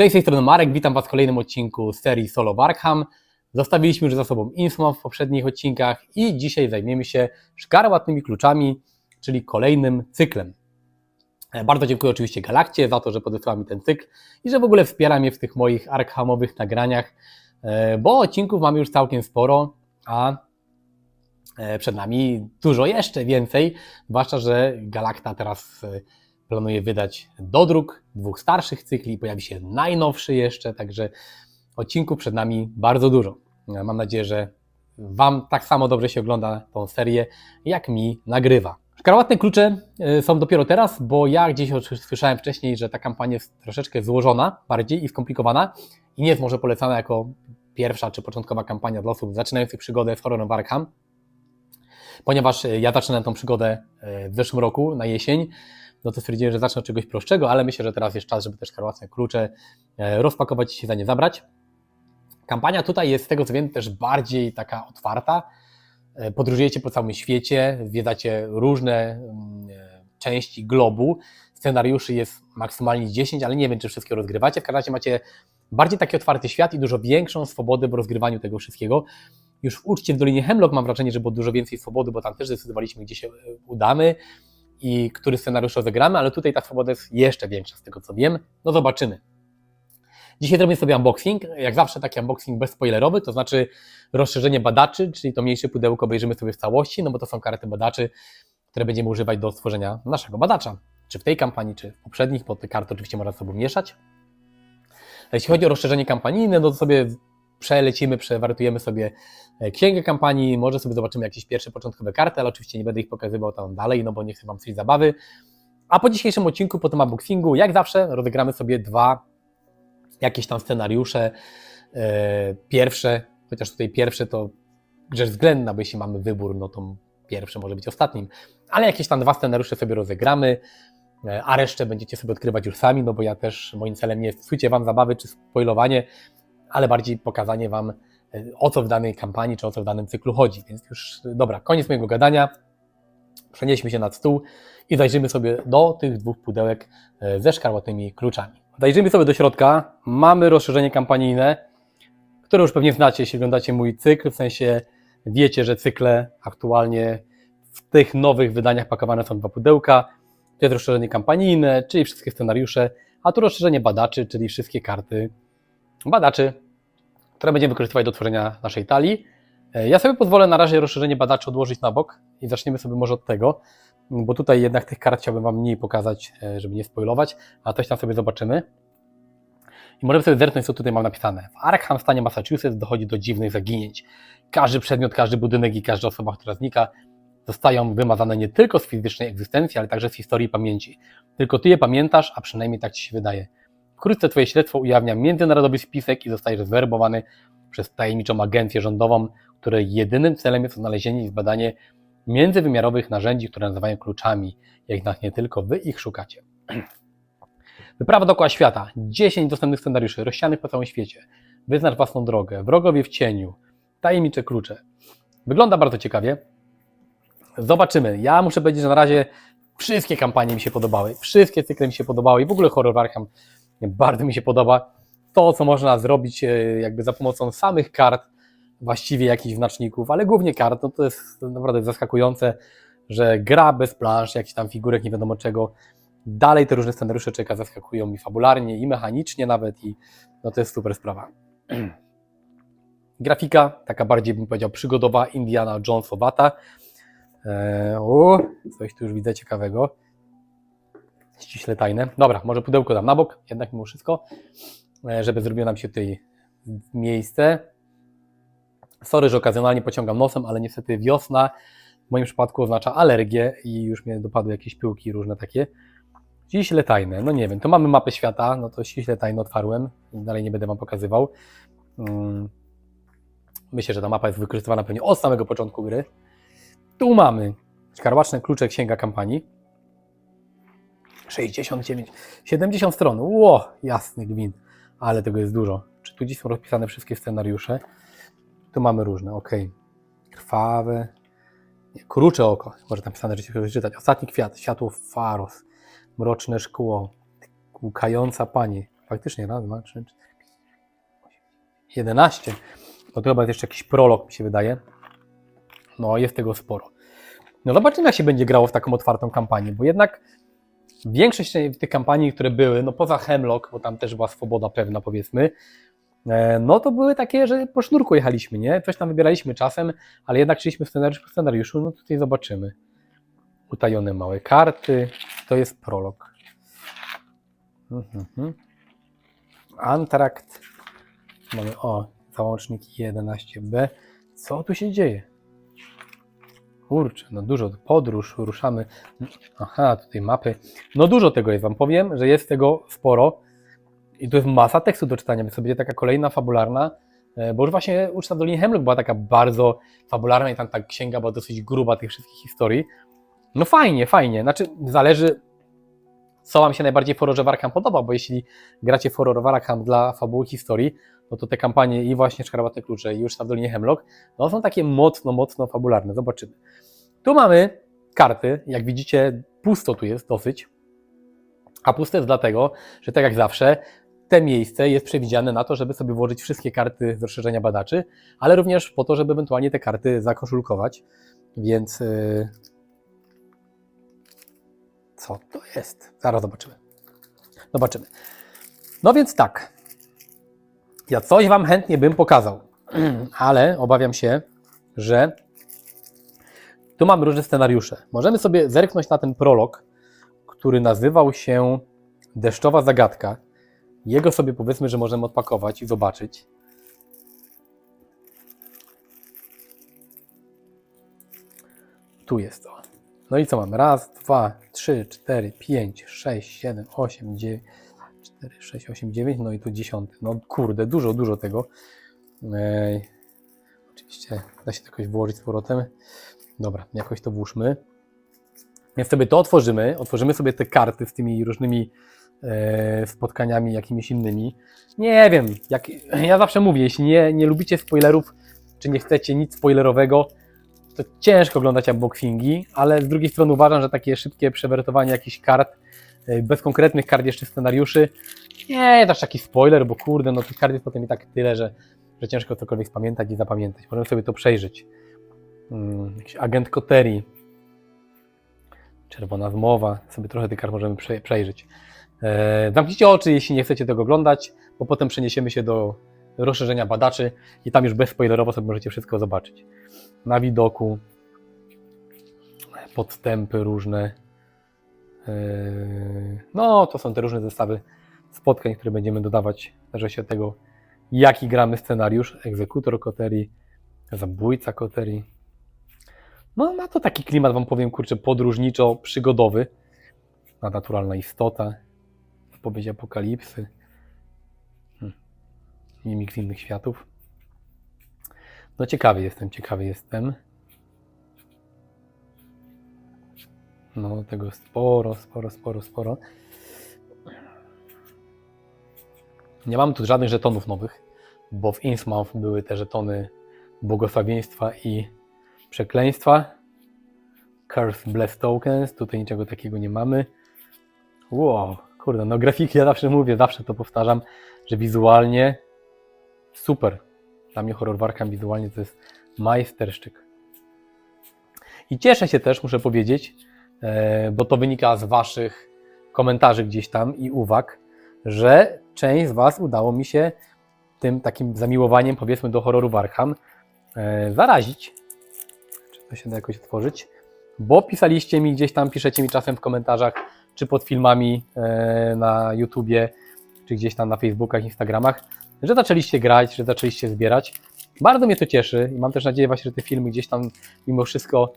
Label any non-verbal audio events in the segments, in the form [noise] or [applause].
Cześć, z tej strony Marek, witam Was w kolejnym odcinku serii Solo Warkham. Zostawiliśmy już za sobą Insmon w poprzednich odcinkach i dzisiaj zajmiemy się szkarłatnymi kluczami, czyli kolejnym cyklem. E, Bardzo dziękuję oczywiście Galakcie za to, że podesłała mi ten cykl i że w ogóle wspiera mnie w tych moich arkhamowych nagraniach, e, bo odcinków mamy już całkiem sporo, a e, przed nami dużo jeszcze więcej, zwłaszcza, że Galakta teraz planuje wydać dodruk dwóch starszych cykli, pojawi się najnowszy jeszcze, także odcinków przed nami bardzo dużo. Mam nadzieję, że Wam tak samo dobrze się ogląda tą serię, jak mi nagrywa. Szkarłatne klucze e, są dopiero teraz, bo ja gdzieś słyszałem wcześniej, że ta kampania jest troszeczkę złożona bardziej i skomplikowana i nie jest może polecana jako pierwsza czy początkowa kampania dla osób zaczynających przygodę z horrorem Arkham, ponieważ e, ja zaczynałem tą przygodę e, w zeszłym roku na jesień, no to stwierdziłem, że zacznę od czegoś prostszego, ale myślę, że teraz jest czas, żeby te szkarłatne klucze e, rozpakować i się za nie zabrać. Kampania tutaj jest z tego co wiem też bardziej taka otwarta. E, Podróżujecie po całym świecie, zwiedzacie różne mm, e, części globu. Scenariuszy jest maksymalnie 10, ale nie wiem, czy wszystkie rozgrywacie. W każdym razie macie bardziej taki otwarty świat i dużo większą swobodę w rozgrywaniu tego wszystkiego. Już w uczcie w Dolinie Hemlock mam wrażenie, że było dużo więcej swobody, bo tam też zdecydowaliśmy, gdzie się udamy i który scenariusz rozegramy, ale tutaj ta swoboda jest jeszcze większa z tego co wiem. No zobaczymy. Dzisiaj zrobię sobie unboxing, jak zawsze taki unboxing bezspoilerowy, to znaczy rozszerzenie badaczy, czyli to mniejsze pudełko obejrzymy sobie w całości, no bo to są karty badaczy, które będziemy używać do stworzenia naszego badacza. Czy w tej kampanii, czy w poprzednich, bo te karty oczywiście można ze sobą mieszać. Jeśli chodzi o rozszerzenie kampanijne, no to sobie przelecimy, przewartujemy sobie e, księgę kampanii, może sobie zobaczymy jakieś pierwsze początkowe karty, ale oczywiście nie będę ich pokazywał tam dalej, no bo nie chcę Wam psuć zabawy. A po dzisiejszym odcinku, po tym unboxingu, jak zawsze rozegramy sobie dwa jakieś tam scenariusze. E, Pierwsze, chociaż tutaj pierwsze to rzecz względna, bo jeśli mamy wybór, no to pierwsze może być ostatnim, ale jakieś tam dwa scenariusze sobie rozegramy, e, a resztę będziecie sobie odkrywać już sami, no bo ja też, moim celem nie jest psucie Wam zabawy czy spoilowanie, ale bardziej pokazanie Wam e, o co w danej kampanii, czy o co w danym cyklu chodzi. Więc już, e, dobra, koniec mojego gadania. Przenieśmy się nad stół i zajrzymy sobie do tych dwóch pudełek e, ze szkarłatnymi kluczami. Zajrzymy sobie do środka. Mamy rozszerzenie kampanijne, które już pewnie znacie, jeśli oglądacie mój cykl, w sensie wiecie, że cykle aktualnie w tych nowych wydaniach pakowane są dwa pudełka. To jest rozszerzenie kampanijne, czyli wszystkie scenariusze, a tu rozszerzenie badaczy, czyli wszystkie karty badaczy, które będziemy wykorzystywać do tworzenia naszej talii. E, Ja sobie pozwolę na razie rozszerzenie badaczy odłożyć na bok i zaczniemy sobie może od tego, bo tutaj jednak tych kart chciałbym Wam mniej pokazać, e, żeby nie spoilować, a coś tam sobie zobaczymy. I możemy sobie zerknąć, co tutaj mam napisane. W Arkham w stanie Massachusetts dochodzi do dziwnych zaginięć. Każdy przedmiot, każdy budynek i każda osoba, która znika, zostają wymazane nie tylko z fizycznej egzystencji, ale także z historii pamięci. Tylko Ty je pamiętasz, a przynajmniej tak Ci się wydaje. Wkrótce Twoje śledztwo ujawnia międzynarodowy spisek i zostajesz zwerbowany przez tajemniczą agencję rządową, której jedynym celem jest odnalezienie i zbadanie międzywymiarowych narzędzi, które nazywają kluczami, jednak nie tylko Wy ich szukacie. [clears throat] Wyprawa dookoła świata. 10 dostępnych scenariuszy, rozsianych po całym świecie. Wyznacz własną drogę. Wrogowie w cieniu. Tajemnicze klucze. Wygląda bardzo ciekawie. Zobaczymy. Ja muszę powiedzieć, że na razie wszystkie kampanie mi się podobały. Wszystkie cykle mi się podobały i w ogóle horror Arkham bardzo mi się podoba. To, co można zrobić e, jakby za pomocą samych kart, właściwie jakichś znaczników, ale głównie kart, no to jest naprawdę zaskakujące, że gra bez plansz, jakichś tam figurek, nie wiadomo czego, dalej te różne scenariusze czeka zaskakują i fabularnie, i mechanicznie nawet, i no to jest super sprawa. [clears throat] Grafika, taka bardziej bym powiedział przygodowa, Indiana Jonesowata. Eee, o, coś tu już widzę ciekawego. Ściśle tajne. Dobra, może pudełko dam na bok, jednak mimo wszystko, e, żeby zrobiło nam się tutaj miejsce. Sorry, że okazjonalnie pociągam nosem, ale niestety wiosna w moim przypadku oznacza alergię i już mnie dopadły jakieś pyłki różne takie. Ściśle tajne, no nie wiem, to mamy mapę świata, no to ściśle tajne otwarłem, dalej nie będę Wam pokazywał. Mm. Myślę, że ta mapa jest wykorzystywana pewnie od samego początku gry. Tu mamy szkarłaczne klucze księga kampanii. 69, 70 stron, ło, jasny gwint, ale tego jest dużo. Czy tu dziś są rozpisane wszystkie scenariusze? Tu mamy różne, ok. Krwawe, nie, krucze oko, może napisane, że się przeczytać. Ostatni kwiat, światło faros, mroczne szkło, łukająca pani, faktycznie, raz, dwa, trzy, cztery, pięć, osiem, jedenaście. No to chyba jest jeszcze jakiś prolog, mi się wydaje. No, jest tego sporo. No zobaczymy, jak się będzie grało w taką otwartą kampanię, bo jednak większość tych kampanii, które były, no poza Hemlock, bo tam też była swoboda pewna, powiedzmy, e, no to były takie, że po sznurku jechaliśmy, nie? Coś tam wybieraliśmy czasem, ale jednak szliśmy scenariusz po scenariuszu, no tutaj zobaczymy. Utajone małe karty, to jest prolog. Mhm. Antrakt. Mamy, o, załącznik 11b. Co tu się dzieje? Kurczę, no dużo, podróż, ruszamy. Aha, tutaj mapy. No dużo tego jest, Wam powiem, że jest tego sporo. I tu jest masa tekstu do czytania, więc to będzie taka kolejna fabularna, e, bo już właśnie Uczta Doliny Hemlock była taka bardzo fabularna i tam ta księga była dosyć gruba tych wszystkich historii. No fajnie, fajnie. Znaczy, zależy, co Wam się najbardziej w horrorze Warkham podoba, bo jeśli gracie w horror Warkham dla fabuły historii, no to te kampanie i właśnie Szkarłatne Klucze i już w Dolinie Hemlock, no są takie mocno, mocno fabularne. Zobaczymy. Tu mamy karty, jak widzicie pusto tu jest dosyć, a puste jest dlatego, że tak jak zawsze te miejsce jest przewidziane na to, żeby sobie włożyć wszystkie karty z rozszerzenia badaczy, ale również po to, żeby ewentualnie te karty zakoszulkować, więc... Yy... Co to jest? Zaraz zobaczymy. Zobaczymy. No więc tak. Ja coś Wam chętnie bym pokazał, [clears throat] ale obawiam się, że tu mamy różne scenariusze. Możemy sobie zerknąć na ten prolog, który nazywał się Deszczowa Zagadka. Jego sobie powiedzmy, że możemy odpakować i zobaczyć. Tu jest to. No i co mamy? Raz, dwa, trzy, cztery, pięć, sześć, siedem, osiem, dziewięć, 4, 6, 8, 9, no i tu 10. No kurde, dużo, dużo tego. Ej, oczywiście da się to jakoś włożyć z powrotem. Dobra, jakoś to włóżmy. Więc sobie to otworzymy. Otworzymy sobie te karty z tymi różnymi e, spotkaniami jakimiś innymi. Nie wiem, jak, ja zawsze mówię, jeśli nie, nie lubicie spoilerów, czy nie chcecie nic spoilerowego, to ciężko oglądać unboxingi, ale z drugiej strony uważam, że takie szybkie przewertowanie jakichś kart bez konkretnych kart jeszcze scenariuszy. Nie, też taki spoiler, bo kurde, no tych kart jest potem i tak tyle, że, że ciężko cokolwiek spamiętać i zapamiętać. Możemy sobie to przejrzeć. Hmm, jakiś agent Koteri. Czerwona zmowa. Sobie trochę tych kart możemy prze, przejrzeć. E, zamknijcie oczy, jeśli nie chcecie tego oglądać, bo potem przeniesiemy się do rozszerzenia badaczy i tam już bezspoilerowo sobie możecie wszystko zobaczyć. Na widoku podstępy różne, no, to są te różne zestawy spotkań, które będziemy dodawać, zależy się tego, jaki gramy scenariusz. Egzekutor koterii, zabójca koterii. No, ma to taki klimat, wam powiem, kurczę, podróżniczo-przygodowy. Naturalna istota, zapowiedź apokalipsy, hmm. mimik z innych światów. No, ciekawy jestem, ciekawy jestem. No, tego sporo, sporo, sporo, sporo. Nie mam tu żadnych żetonów nowych, bo w Innsmouth były te żetony błogosławieństwa i przekleństwa. Curse Bless Tokens, tutaj niczego takiego nie mamy. Wow, kurde, no grafiki ja zawsze mówię, zawsze to powtarzam, że wizualnie super. Dla mnie horror wizualnie to jest majsterszczyk. I cieszę się też, muszę powiedzieć, bo to wynika z Waszych komentarzy gdzieś tam i uwag, że część z Was udało mi się tym takim zamiłowaniem, powiedzmy, do horroru Warham e, zarazić. Czy to się da jakoś otworzyć? Bo pisaliście mi gdzieś tam, piszecie mi czasem w komentarzach, czy pod filmami e, na YouTubie, czy gdzieś tam na Facebookach, Instagramach, że zaczęliście grać, że zaczęliście zbierać. Bardzo mnie to cieszy i mam też nadzieję właśnie, że te filmy gdzieś tam mimo wszystko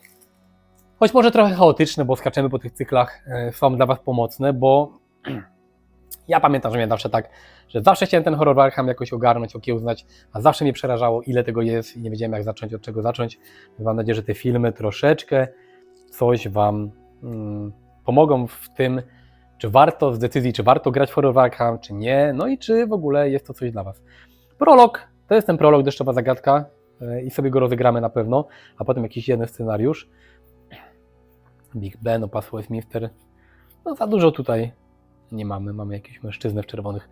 choć może trochę chaotyczne, bo skaczemy po tych cyklach, e, są dla Was pomocne, bo [clears throat] ja pamiętam, że miałem zawsze tak, że zawsze chciałem ten horror Arkham jakoś ogarnąć, okiełznać, a zawsze mnie przerażało, ile tego jest i nie wiedziałem, jak zacząć, od czego zacząć. Mam nadzieję, że te filmy troszeczkę coś Wam mm, pomogą w tym, czy warto z decyzji, czy warto grać w horror Arkham, czy nie, no i czy w ogóle jest to coś dla Was. Prolog, to jest ten prolog, deszczowa zagadka e, i sobie go rozegramy na pewno, a potem jakiś jeden scenariusz. Big Ben, opasło Westminster. No za dużo tutaj nie mamy. Mamy jakieś mężczyznę w czerwonych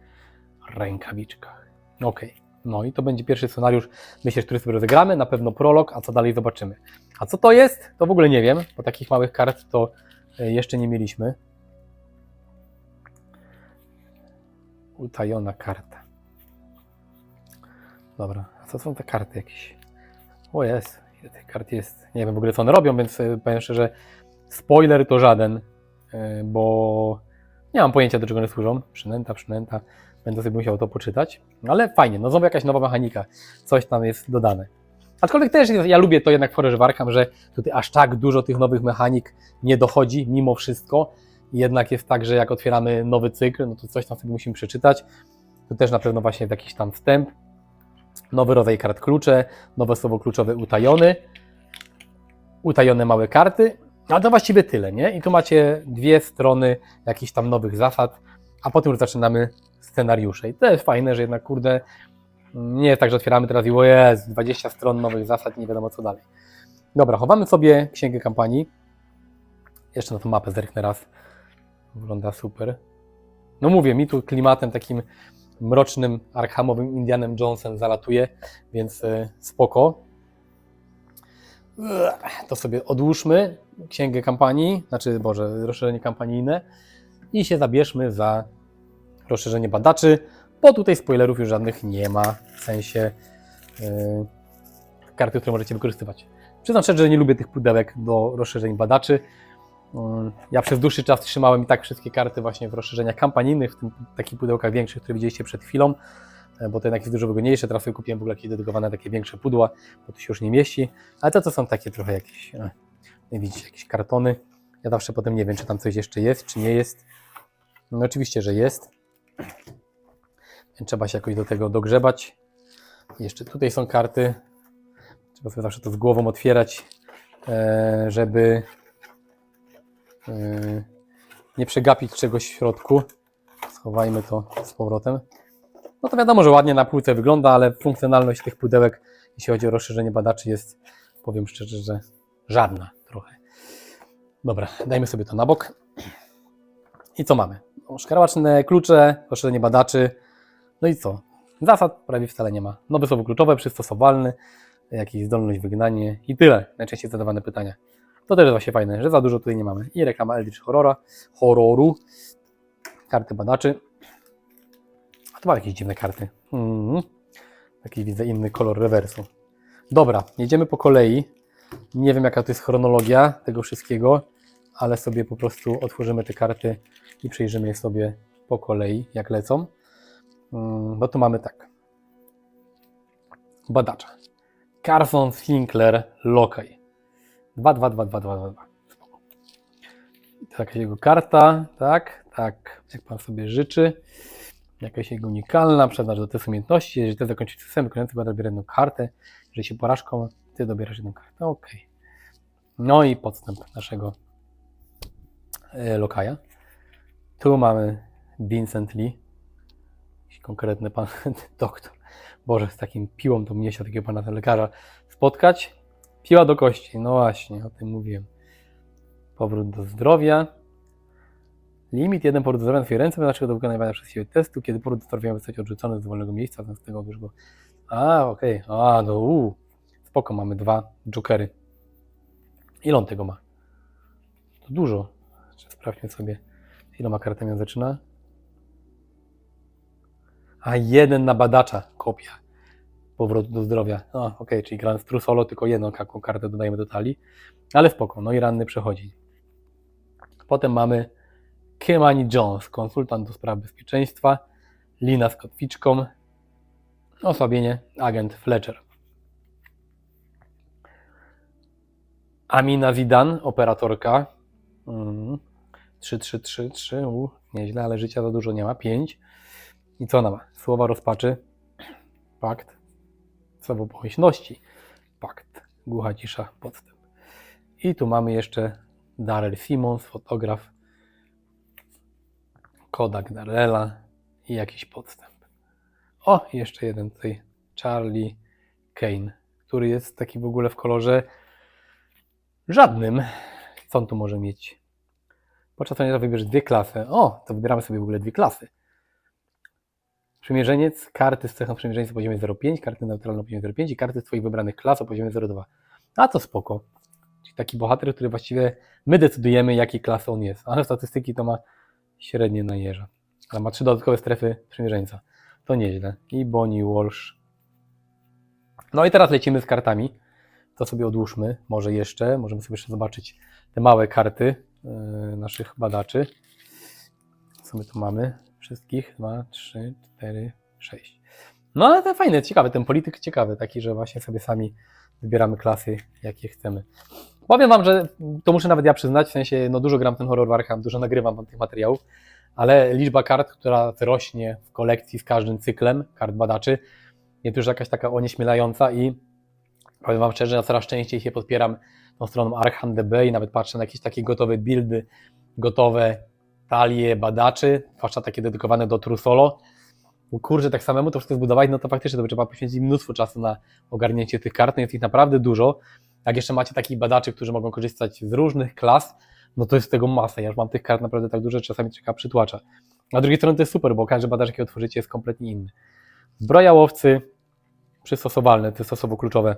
rękawiczkach. Okej, no i to będzie pierwszy scenariusz, myślę, który sobie rozegramy, na pewno prolog, a co dalej zobaczymy. A co to jest? To w ogóle nie wiem, bo takich małych kart to e, jeszcze nie mieliśmy. Utajona karta. Dobra, a co są te karty jakieś? O jest, ile tych kart jest. Nie wiem w ogóle co one robią, więc e, powiem szczerze, spoiler to żaden, e, bo nie mam pojęcia do czego one służą. Przynęta, przynęta. Będę sobie musiał to poczytać. Ale fajnie, no znowu jakaś nowa mechanika. Coś tam jest dodane. Aczkolwiek też ja lubię to jednak w Horrorze Warham, że tutaj aż tak dużo tych nowych mechanik nie dochodzi mimo wszystko. Jednak jest tak, że jak otwieramy nowy cykl, no to coś tam sobie musimy przeczytać. To też na pewno właśnie jakiś tam wstęp. Nowy rodzaj kart klucze, nowe słowo kluczowe utajony, utajone małe karty, ale to właściwie tyle, nie? I tu macie dwie strony jakichś tam nowych zasad, a potem już zaczynamy scenariusze. I to jest fajne, że jednak, kurde, nie jest tak, że otwieramy teraz i o jest, 20 stron nowych zasad nie wiadomo co dalej. Dobra, chowamy sobie księgę kampanii. Jeszcze na tą mapę zerknę raz. Wygląda super. No mówię, mi tu klimatem takim mrocznym, arkhamowym Indianem Jonesem zalatuje, więc y, spoko. To sobie odłóżmy księgę kampanii, znaczy, Boże, rozszerzenie kampanijne i się zabierzmy za rozszerzenie badaczy, bo tutaj spoilerów już żadnych nie ma, w sensie yy, karty, które możecie wykorzystywać. Przyznam szczerze, że nie lubię tych pudełek do rozszerzeń badaczy. Yy, Ja przez dłuższy czas trzymałem i tak wszystkie karty właśnie w rozszerzeniach kampanijnych, w tym takich pudełkach większych, które widzieliście przed chwilą, bo to jednak jest dużo wygodniejsze. Sobie kupiłem w ogóle jakieś dedykowane takie większe pudła, bo tu się już nie mieści. Ale to, to są takie trochę jakieś, e, nie widzicie, jakieś kartony. Ja zawsze potem nie wiem, czy tam coś jeszcze jest, czy nie jest. No oczywiście, że jest. Trzeba się jakoś do tego dogrzebać. Jeszcze tutaj są karty. Trzeba sobie zawsze to z głową otwierać, e, żeby e, nie przegapić czegoś w środku. Schowajmy to z powrotem. No to wiadomo, że ładnie na półce wygląda, ale funkcjonalność tych pudełek, jeśli chodzi o rozszerzenie badaczy, jest, powiem szczerze, że żadna trochę. Dobra, dajmy sobie to na bok. I co mamy? No, Szkarłaczne klucze, rozszerzenie badaczy. No i co? Zasad prawie wcale nie ma. Nowe słowo kluczowe, przystosowalny, jakieś zdolność wygnanie i tyle. Najczęściej zadawane pytania. To też jest właśnie fajne, że za dużo tutaj nie mamy. I reklama Eldritch Horrora, horroru, karty badaczy. A tu mam jakieś dziwne karty. Mhm. Taki widzę inny kolor rewersu. Dobra, jedziemy po kolei. Nie wiem jaka to jest chronologia tego wszystkiego, ale sobie po prostu otworzymy te karty i przejrzymy je sobie po kolei, jak lecą. Mm, Bo tu mamy tak. Badacza. Carson Sinclair Lokaj. 2, 2, 2, 2, 2, 2, 2. Spoko. I to jakaś jego karta, tak, tak, jak Pan sobie życzy. Jakaś jego unikalna, przeznacz do testu umiejętności. Jeżeli ty zakończyć system, wykonujący będę dobierać jedną kartę. Jeżeli się porażką, ty dobierasz jedną kartę. Ok. No i podstęp naszego e, lokaja. Tu mamy Vincent Lee. Konkretny pan [laughs] doktor. Boże, z takim piłą to mnie się takiego pana lekarza spotkać. Piła do kości. No właśnie, o tym mówiłem. Powrót do zdrowia. Limit jeden powrót do zdrowia na swoje ręce wyznaczy do wykonywania przez siebie testu, kiedy do zdrowia zostać odrzucony z dowolnego miejsca, z tego już go... A, okej. A, no uu. Spoko, mamy dwa jokery. Ile on tego ma? To dużo. Sprawdźmy sobie, iloma kartami on zaczyna. A jeden na badacza, kopia. Powrót do zdrowia. O, okej, czyli Grand Stru Solo, tylko jedną kartę dodajemy do talii. Ale spoko, no i ranny przechodzi. Potem mamy Kimani Jones, konsultant do spraw bezpieczeństwa. Lina z kotwiczką. Osłabienie, agent Fletcher. Amina Zidan, operatorka. Mm. 3, 3, 3, 3. U, nieźle, ale życia za dużo nie ma. 5. I co ona ma? Słowa rozpaczy. Pakt. Słowo pomyślności. Pakt. Głucha cisza. Podstęp. I tu mamy jeszcze Darrell Simmons, fotograf. Kodak Darrella i jakiś podstęp. O, jeszcze jeden tutaj. Charlie Kane, który jest taki w ogóle w kolorze żadnym. Co on tu może mieć? Podczas trenowania wybierz dwie klasy. O, to wybieramy sobie w ogóle dwie klasy. Przymierzeniec, karty z cechą przymierzeńca o poziomie 0,5, karty neutralne o poziomie 0,5 i karty z Twoich wybranych klas o poziomie 0,2. A to spoko. Czyli taki bohater, który właściwie my decydujemy, jakiej klasy on jest. Ale statystyki to ma średnie na jeża. Ale ma trzy dodatkowe strefy przymierzeńca. To nieźle. I Bonnie Walsh. No i teraz lecimy z kartami. To sobie odłóżmy. Może jeszcze. Możemy sobie jeszcze zobaczyć te małe karty yy, naszych badaczy. Co my tu mamy? Wszystkich? Dwa, trzy, cztery, sześć. No ale to fajne, ciekawy. Ten polityk ciekawy, taki, że właśnie sobie sami wybieramy klasy, jakie chcemy. Powiem Wam, że to muszę nawet ja przyznać, w sensie no dużo gram ten horror Warham, dużo nagrywam Wam tych materiałów, ale liczba kart, która rośnie w kolekcji z każdym cyklem kart badaczy, jest już jakaś taka onieśmielająca i powiem Wam szczerze, ja coraz częściej się podpieram tą stroną Arkham DB i nawet patrzę na jakieś takie gotowe buildy, gotowe talie badaczy, zwłaszcza takie dedykowane do True Solo. Bo Kurczę, tak samemu to wszystko zbudować, no to faktycznie to trzeba poświęcić mnóstwo czasu na ogarnięcie tych kart, no jest ich naprawdę dużo. Jak jeszcze macie takich badaczy, którzy mogą korzystać z różnych klas, no to jest tego masa. Ja już mam tych kart naprawdę tak dużo, że czasami czeka przytłacza. A z drugiej strony to jest super, bo każdy badacz, jaki otworzycie, jest kompletnie inny. Zbroja łowcy, przystosowalne, to jest stosowo kluczowe.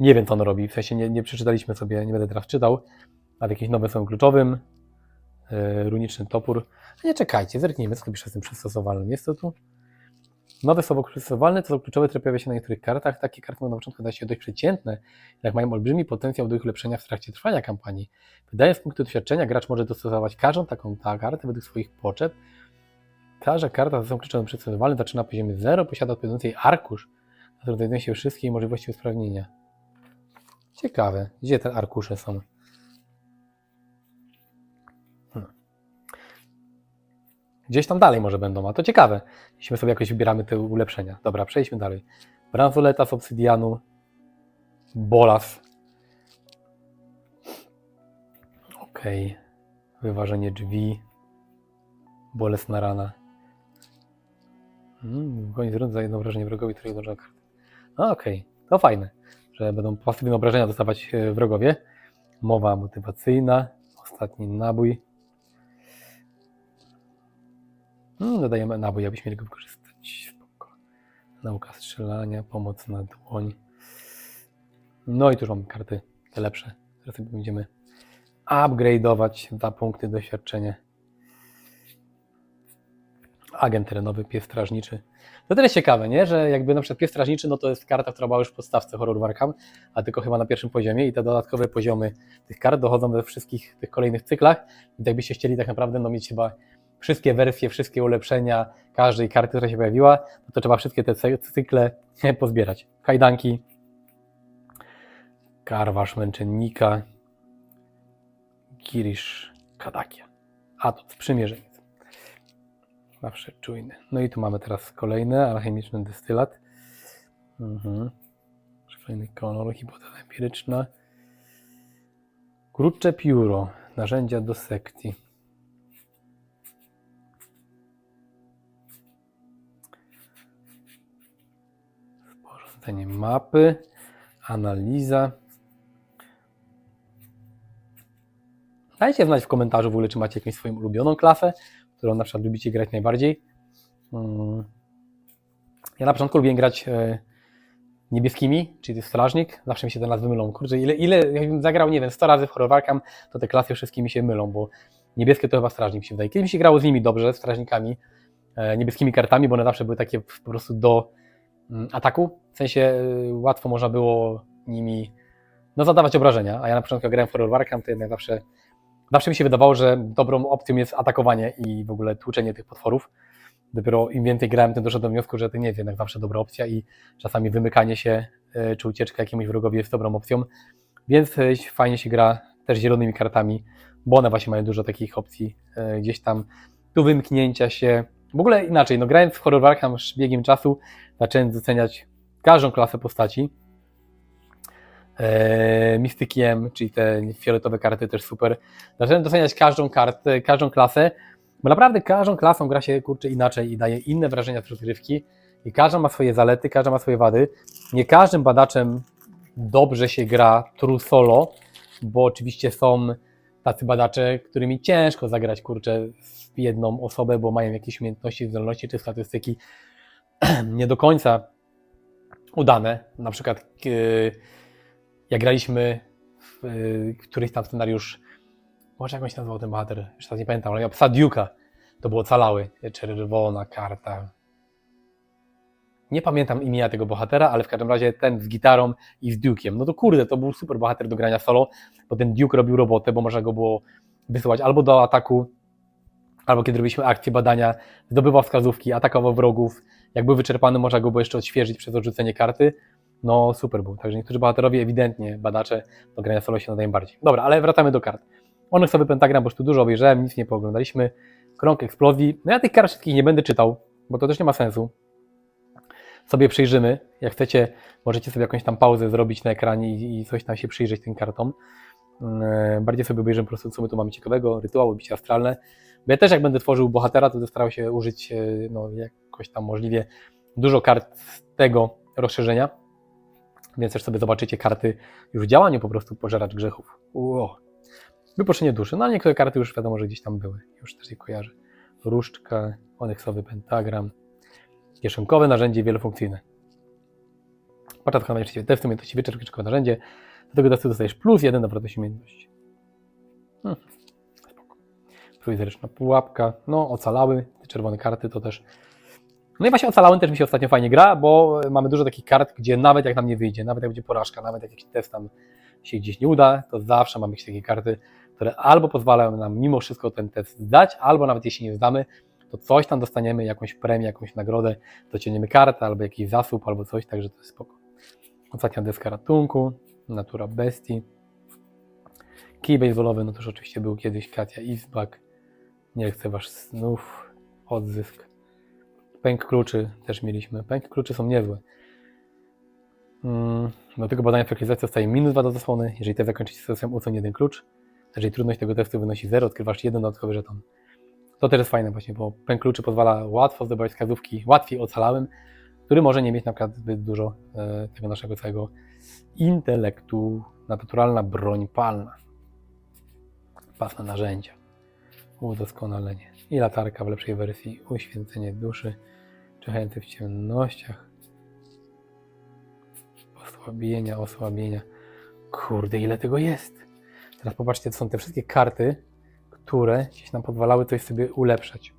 Nie wiem, co on robi, w sensie nie, nie przeczytaliśmy sobie, nie będę teraz czytał, ale jakieś nowe są kluczowym. Yy, runiczny topór. A nie czekajcie, zerknijmy, co tu pisze z tym przystosowalnym. Jest to tu? Nowe słowo przystosowalne to kluczowe, które pojawia się na niektórych kartach. Takie karty na początku wydają się dość przeciętne, jednak mają olbrzymi potencjał do ich ulepszenia w trakcie trwania kampanii. Wydając punkty doświadczenia, gracz może dostosować każdą taką ta kartę według swoich potrzeb. Każda karta z są kluczowym przystosowalnym zaczyna na poziomie 0, posiada odpowiadający jej arkusz, na którym znajdują się wszystkie możliwości usprawnienia. Ciekawe, gdzie te arkusze są? Gdzieś tam dalej może będą, a to ciekawe, jeśli my sobie jakoś wybieramy te ulepszenia. Dobra, przejdźmy dalej. Bransoleta z obsydianu, bolas. Ok, wyważenie drzwi, bolesna rana. Hmm, koniec rundy za jedno obrażenie wrogowi, który uderza kartę. No okej, to fajne, że będą pasywne obrażenia dostawać e, wrogowie. Mowa motywacyjna, ostatni nabój. Hmm, dodajemy nabój, abyśmy mieli go wykorzystać. Spoko. Nauka strzelania, pomoc na dłoń. No i tu już mamy karty te lepsze, które sobie będziemy upgrade'ować za punkty doświadczenia. Agent terenowy, pies strażniczy. To tyle ciekawe, nie? że jakby na przykład pies strażniczy, no to jest karta, która była już w podstawce Horror Warham, a tylko chyba na pierwszym poziomie i te dodatkowe poziomy tych kart dochodzą we wszystkich tych kolejnych cyklach i tak byście chcieli tak naprawdę no, mieć chyba wszystkie wersje, wszystkie ulepszenia każdej karty, która się pojawiła, no to trzeba wszystkie te cy- cykle [laughs] pozbierać. Kajdanki, Karwasz Męczennika, Girish Kadakia. A to sprzymierzeniec. Zawsze czujny. No i tu mamy teraz kolejne, alchemiczny destylat. Mhm. Szklejny kolor, hipoteza empiryczna. Krótsze pióro, narzędzia do sekcji. Sporządzenie mapy, analiza. Dajcie znać w komentarzu w ogóle, czy macie jakąś swoją ulubioną klasę, którą na przykład lubicie grać najbardziej. Mm. Ja na początku lubię grać e, niebieskimi, czyli strażnik. Zawsze mi się te nazwy mylą. Kurczę, ile, ile jakbym zagrał, nie wiem, 100 razy w Horror Warham, to te klasy wszystkie mi się mylą, bo niebieskie to chyba strażnik się wydaje. Kiedyś mi się grało z nimi dobrze, strażnikami, e, niebieskimi kartami, bo one zawsze były takie po prostu do ataku. W sensie e, łatwo można było nimi no, zadawać obrażenia, a ja na początku jak grałem Warham, to jednak zawsze, zawsze mi się wydawało, że dobrą opcją jest atakowanie i w ogóle tłuczenie tych potworów. Dopiero im więcej grałem, tym doszedłem do wniosku, że to nie jest jednak zawsze dobra opcja i czasami wymykanie się e, czy ucieczka jakiemuś wrogowi jest dobrą opcją. Więc e, fajnie się gra też zielonymi kartami, bo one właśnie mają dużo takich opcji gdzieś tam tu wymknięcia się. W ogóle inaczej, no grając w Horror Warham z biegiem czasu zacząłem doceniać każdą klasę postaci. Eee, Mystikiem, czyli te fioletowe karty też super. Zacząłem doceniać każdą kartę, każdą klasę, bo naprawdę każdą klasą gra się kurczę inaczej i daje inne wrażenia z rozgrywki. I każda ma swoje zalety, każda ma swoje wady. Nie każdym badaczem dobrze się gra true solo, bo oczywiście są tacy badacze, którymi ciężko zagrać, kurczę, jedną osobę, bo mają jakieś umiejętności, zdolności czy statystyki [clears throat] nie do końca udane. Na przykład jak graliśmy w yy, któryś tam scenariusz, może jak on się nazywał ten bohater, już teraz nie pamiętam, ale miał psa Duke'a, to było ocalały, czerwona karta. Nie pamiętam imienia tego bohatera, ale w każdym razie ten z gitarą i z Duke'iem. No to kurde, to był super bohater do grania solo, bo ten Duke robił robotę, bo można go było wysyłać albo do ataku, albo kiedy robiliśmy akcję badania, zdobywał wskazówki, atakował wrogów. Jak był wyczerpany, można go było jeszcze odświeżyć przez odrzucenie karty. No super był. Także niektórzy bohaterowie ewidentnie, badacze do grania solo się nadają bardziej. Dobra, ale wracamy do kart. Onyxowy pentagram, bo już tu dużo obejrzałem, nic nie pooglądaliśmy. Krąg eksplozji. No ja tych kart wszystkich nie będę czytał, bo to też nie ma sensu. Sobie przyjrzymy. Jak chcecie, możecie sobie jakąś tam pauzę zrobić na ekranie i, i coś tam się przyjrzeć tym kartom. Yy, Bardziej sobie obejrzymy po prostu, co my tu mamy ciekawego. Rytuały, bicie astralne. Bo ja też jak będę tworzył bohatera, to będę starał się użyć e, no, jakoś tam możliwie dużo kart z tego rozszerzenia. Więc też sobie zobaczycie karty już w działaniu, po prostu pożeracz grzechów. Ło. Wypoczenie duszy. No ale niektóre karty już wiadomo, że gdzieś tam były. Już też je kojarzę. Różdżka, oneksowy pentagram, kieszonkowe narzędzie wielofunkcyjne. Początkowe narzędzie, testy umiejętności, wyczerp kieszonkowe narzędzie. Do tego dostajesz plus jeden do wartości umiejętności. Hmm. Trójzręczna pułapka. No, ocalały. Te czerwone karty to też. No i właśnie ocalałem też mi się ostatnio fajnie gra, bo mamy dużo takich kart, gdzie nawet jak nam nie wyjdzie, nawet jak będzie porażka, nawet jak jakiś test tam się gdzieś nie uda, to zawsze mamy jakieś takie karty, które albo pozwalają nam mimo wszystko ten test zdać, albo nawet jeśli nie zdamy, to coś tam dostaniemy, jakąś premię, jakąś nagrodę, dociągniemy kartę, albo jakiś zasób, albo coś, także to jest spoko. Ostatnia deska ratunku, natura bestii. Kij baseballowy, no to już oczywiście był kiedyś Katia Izbak. Nie chcę was snów, odzysk. Pęk kluczy też mieliśmy. Pęk kluczy są niezłe. Mm, do tego badania frekwencji zostaje minus 2 do zasłony. Jeżeli te zakończycie sukcesem, usuń jeden klucz. Jeżeli trudność tego testu wynosi 0, odkrywasz jeden dodatkowy żeton. To też jest fajne właśnie, bo pęk kluczy pozwala łatwo zdobywać wskazówki, łatwiej ocalałym, który może nie mieć na przykład zbyt dużo e, tego naszego całego intelektu. Naturalna broń palna. Pasne narzędzia. Udoskonalenie. I latarka w lepszej wersji. Uświęcenie duszy. Czyhający w ciemnościach. Osłabienia, osłabienia. Kurde, ile tego jest. Teraz popatrzcie, to są te wszystkie karty, które gdzieś nam pozwalały coś sobie ulepszać.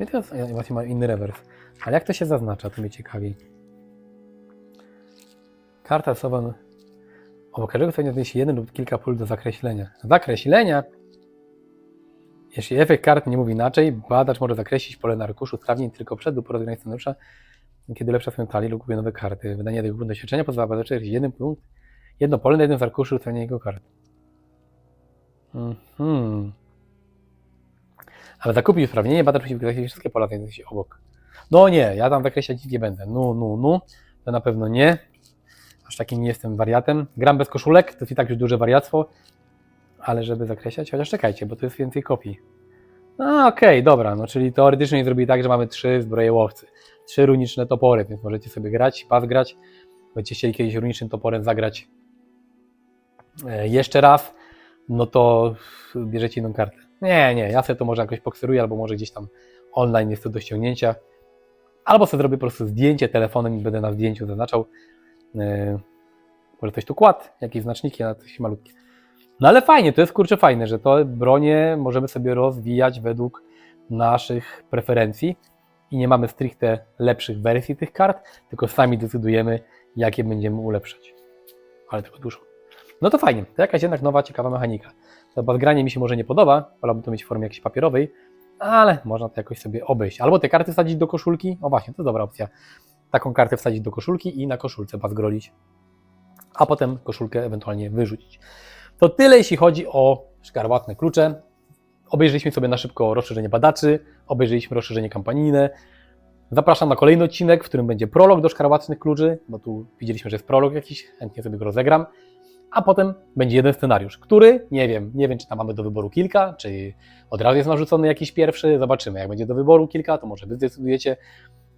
I teraz właśnie mam inny rewers. Ale jak to się zaznacza, to mnie ciekawi. Karta słowa obok każdego znajduje się jeden lub kilka pól do zakreślenia. Zakreślenia? Jeśli efekt kart nie mówi inaczej, badacz może zakreślić pole na arkuszu sprawnie tylko przed lub po scenariusza, kiedy lepsza swoją talię lub nowe karty. Wydanie tego doświadczenia pozwala badaczowi zakreślić jeden punkt, jedno pole na jednym z arkuszy ustawienia jego kart. Mhm. Ale zakupił usprawnienie, badacz musi wykreślić wszystkie pola znajdujące się obok. No nie, ja tam zakreślać nic nie będę. No, no, no. To na pewno nie. Aż takim nie jestem wariatem. Gram bez koszulek, to jest i tak już duże wariactwo. Ale żeby zakreślać, chociaż czekajcie, bo to jest więcej kopii. A, okej, dobra, no czyli teoretycznie zrobili tak, że mamy trzy zbroje łowcy. Trzy runiczne topory, więc możecie sobie grać, pas grać. Będziecie chcieli kiedyś runicznym toporem zagrać e, jeszcze raz, no to bierzecie inną kartę. Nie, nie, ja sobie to może jakoś pokseruję, albo może gdzieś tam online jest to do ściągnięcia. Albo sobie zrobię po prostu zdjęcie telefonem i będę na zdjęciu zaznaczał. Yy, może ktoś tu kładł, jakieś znaczniki, a coś malutkie. No ale fajnie, to jest kurczę fajne, że to bronie możemy sobie rozwijać według naszych preferencji i nie mamy stricte lepszych wersji tych kart, tylko sami decydujemy, jakie będziemy ulepszać. Ale tego dużo. No to fajnie, to jakaś jednak nowa, ciekawa mechanika. To bazgranie mi się może nie podoba, wolałbym to mieć w formie jakiejś papierowej, ale można to jakoś sobie obejść. Albo te karty wsadzić do koszulki, o właśnie, to dobra opcja. Taką kartę wsadzić do koszulki i na koszulce bazgrolić, a potem koszulkę ewentualnie wyrzucić. To tyle, jeśli chodzi o szkarłatne klucze. Obejrzeliśmy sobie na szybko rozszerzenie badaczy, obejrzeliśmy rozszerzenie kampanijne. Zapraszam na kolejny odcinek, w którym będzie prolog do szkarłatnych kluczy, bo tu widzieliśmy, że jest prolog jakiś, chętnie sobie go rozegram. A potem będzie jeden scenariusz, który nie wiem, nie wiem, czy tam mamy do wyboru kilka, czy od razu jest narzucony jakiś pierwszy, zobaczymy. Jak będzie do wyboru kilka, to może wy zdecydujecie.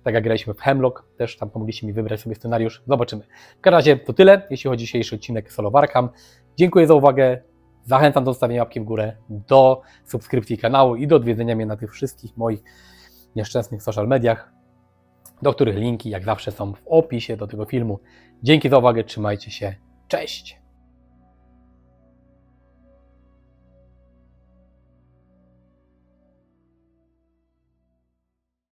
Tak jak graliśmy w Hemlock, też tam pomogliście mi wybrać sobie scenariusz, zobaczymy. W każdym razie to tyle, jeśli chodzi o dzisiejszy odcinek Solo Warham. Dziękuję za uwagę, Zachęcam do zostawienia łapki w górę, do subskrypcji kanału i do odwiedzenia mnie na tych wszystkich moich nieszczęsnych social mediach, do których linki jak zawsze są w opisie do tego filmu. Dzięki za uwagę, trzymajcie się, cześć!